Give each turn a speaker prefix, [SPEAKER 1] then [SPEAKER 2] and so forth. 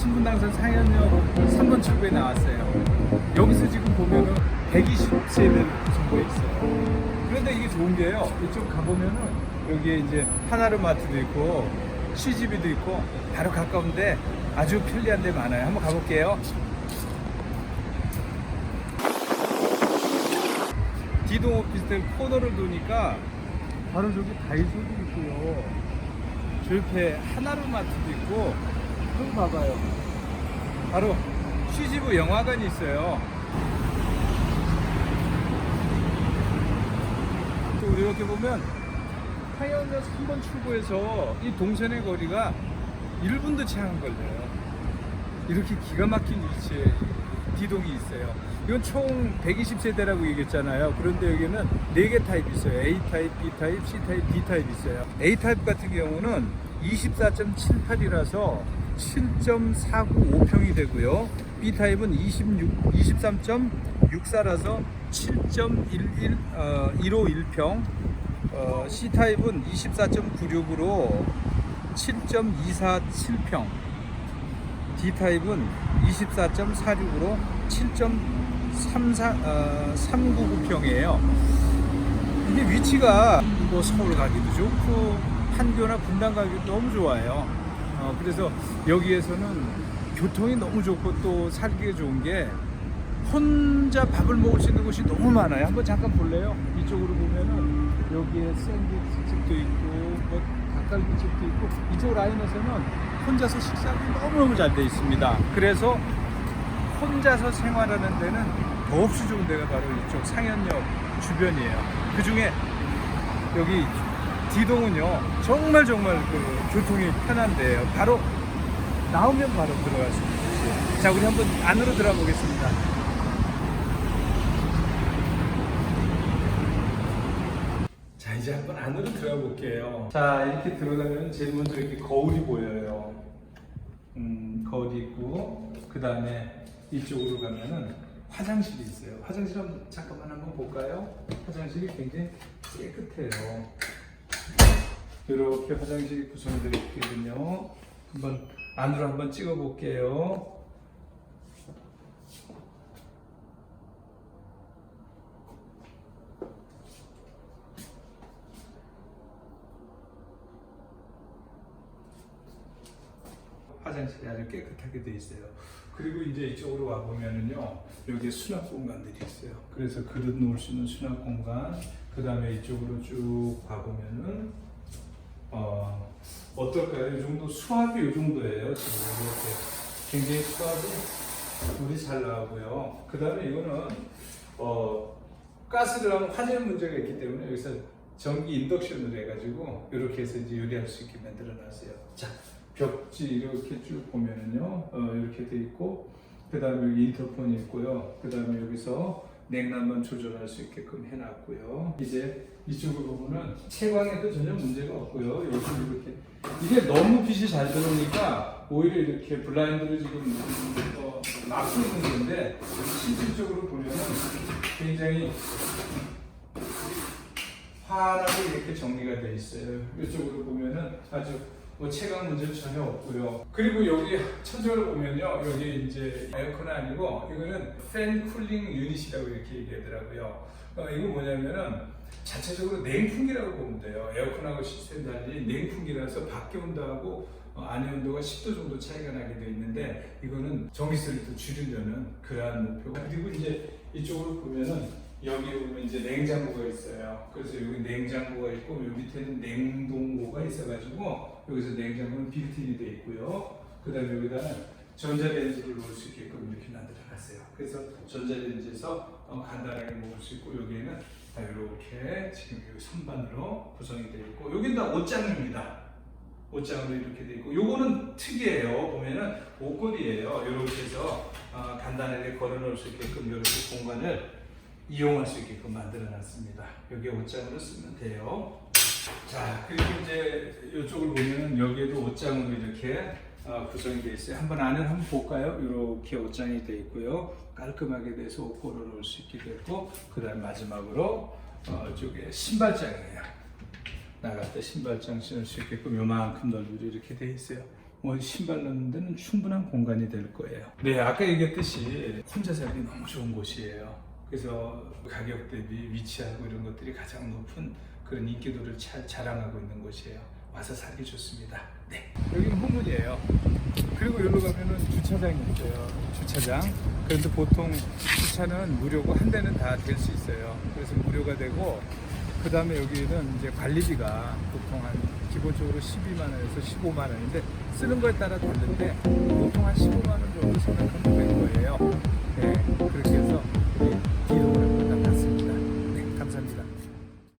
[SPEAKER 1] 신분 당선 상현역 3번 출구에 나왔어요. 여기서 지금 보면은 120세대를 구성되어 있어요. 그런데 이게 좋은 게요. 이쪽 가보면은 여기에 이제 하나로마트도 있고 CGV도 있고 바로 가까운데 아주 편리한 데 많아요. 한번 가볼게요. 디동 오피스텔 코너를 도니까 바로 저기 다이소도 있고요. 저 옆에 하나로마트도 있고 여기 봐봐요. 바로 CGV 영화관이 있어요. 또 이렇게 보면 하연역 3번 출구에서 이 동선의 거리가 1분도 채 안 걸려요. 이렇게 기가 막힌 위치에 디동이 있어요. 이건 총 120세대라고 얘기했잖아요. 그런데 여기는 4개 타입이 있어요. A 타입, B 타입, C 타입, D 타입 있어요. A 타입 같은 경우는 24.78이라서 7.495평이 되고요. B 타입은 26, 23.64라서 7.11, 어, 151평. 어, C 타입은 24.96으로 7.247평. D 타입은 24.46으로 7.34 어, 399평이에요. 이게 위치가 뭐 서울 가기도 좋고 판교나 분당 가기도 너무 좋아요. 어, 그래서 여기에서는 교통이 너무 좋고 또 살기가 좋은 게 혼자 밥을 먹을 수 있는 곳이 너무 많아요. 한번 잠깐 볼래요? 이쪽으로 보면은 여기에 샌드위치집도 있고 뭐 닭갈비집도 있고 이쪽 라인에서는 혼자서 식사가 너무너무 잘 돼 있습니다. 그래서 혼자서 생활하는 데는 더없이 좋은 데가 바로 이쪽 상현역 주변이에요. 그 중에 여기 디동은요 정말 정말 그 교통이 편한 데예요. 바로 나오면 바로 들어갈 수 있어요. 자, 우리 한번 안으로 들어가 보겠습니다. 자, 이제 한번 안으로 들어가 볼게요. 자, 이렇게 들어가면 제일 먼저 이렇게 거울이 보여요. 음, 거울이 있고, 그 다음에 이쪽으로 가면은 화장실이 있어요. 화장실 한번 잠깐만 한번 볼까요? 화장실이 굉장히 깨끗해요. 이렇게 화장실이 구성되어 있거든요. 한번 안으로 한번 찍어 볼게요. 화장실이 아주 깨끗하게 돼 있어요. 그리고 이제 이쪽으로 와 보면은요, 여기에 수납 공간들이 있어요. 그래서 그릇 놓을 수 있는 수납 공간. 그 다음에 이쪽으로 쭉 가보면은 어, 어떨까요? 이 정도 수압이 이 정도예요. 지금 이렇게 굉장히 수압이 물이 잘 나오고요. 그 다음에 이거는 어, 가스를 하면 화재 문제가 있기 때문에 여기서 전기 인덕션을 해가지고 이렇게 해서 이제 요리할 수 있게 만들어놨어요. 자, 벽지 이렇게 쭉 보면은요, 어, 이렇게 돼 있고, 그 다음에 여기 인터폰이 있고요. 그 다음에 여기서 냉난만 조절할 수 있게끔 해놨고요. 이제 이쪽으로 보면은 채광에도 전혀 문제가 없고요. 여기 이렇게 이게 너무 빛이 잘 들어오니까 오히려 이렇게 블라인드를 지금 어, 막고 있는 건데 실질적으로 보면은 굉장히 환하게 이렇게 정리가 되어 있어요. 이쪽으로 보면은 아주 뭐 체감 문제는 전혀 없고요. 그리고 여기 천정을 보면요, 여기 이제 에어컨은 아니고 이거는 팬 쿨링 유닛이라고 이렇게 얘기하더라고요. 어, 이거 뭐냐면은 자체적으로 냉풍기라고 보면 돼요. 에어컨하고 시스템 달리 냉풍기라서 밖에 온도하고 어, 안에 온도가 10도 정도 차이가 나게 되어 있는데 이거는 전기세를 또 줄이려는 그러한 목표. 그리고 이제 이쪽으로 보면은 여기 보면 이제 냉장고가 있어요. 그래서 여기 냉장고가 있고 여기 밑에는 냉동고가 있어가지고 여기서 냉장고는 빌트인이 돼 있고요. 그 다음에 여기다는 전자레인지를 놓을 수 있게끔 이렇게 만들어놨어요. 그래서 전자레인지에서 어, 간단하게 먹을 수 있고 여기에는 다 이렇게 지금 여기 선반으로 구성이 되어 있고 여기는 다 옷장입니다. 옷장으로 이렇게 되어 있고 요거는 특이해요. 보면은 옷걸이에요. 이렇게 해서 어, 간단하게 걸어 놓을 수 있게끔 이렇게 공간을 이용할 수 있게끔 만들어 놨습니다. 여기 옷장으로 쓰면 돼요. 자, 그리고 이제 이쪽을 보면은 여기에도 옷장으로 이렇게 어, 구성이 되어 있어요. 한번 안을 한번 볼까요? 이렇게 옷장이 되어 있고요. 깔끔하게 돼서 옷 걸어 놓을 수 있게 되고, 그 다음 마지막으로 어, 이쪽에 신발장이에요. 나갈 때 신발장 신을 수 있게끔 요만큼 넓이로 이렇게 되어 있어요. 뭐 신발 넣는 데는 충분한 공간이 될 거예요. 네, 아까 얘기했듯이 혼자 살기 너무 좋은 곳이에요. 그래서 가격 대비 위치하고 이런 것들이 가장 높은 그런 인기도를 잘 자랑하고 있는 곳이에요. 와서 살기 좋습니다. 네. 여기는 후문이에요. 그리고 여기로 가면은 주차장이 있어요. 주차장. 그런데 보통 주차는 무료고 한 대는 다 될 수 있어요. 그래서 무료가 되고 그 다음에 여기는 이제 관리비가 보통 한 기본적으로 12만 원에서 15만 원인데 쓰는 거에 따라 다른데 보통 한 15만 원 정도 생각하면 되는 거예요. 네, 그렇게 해서 You.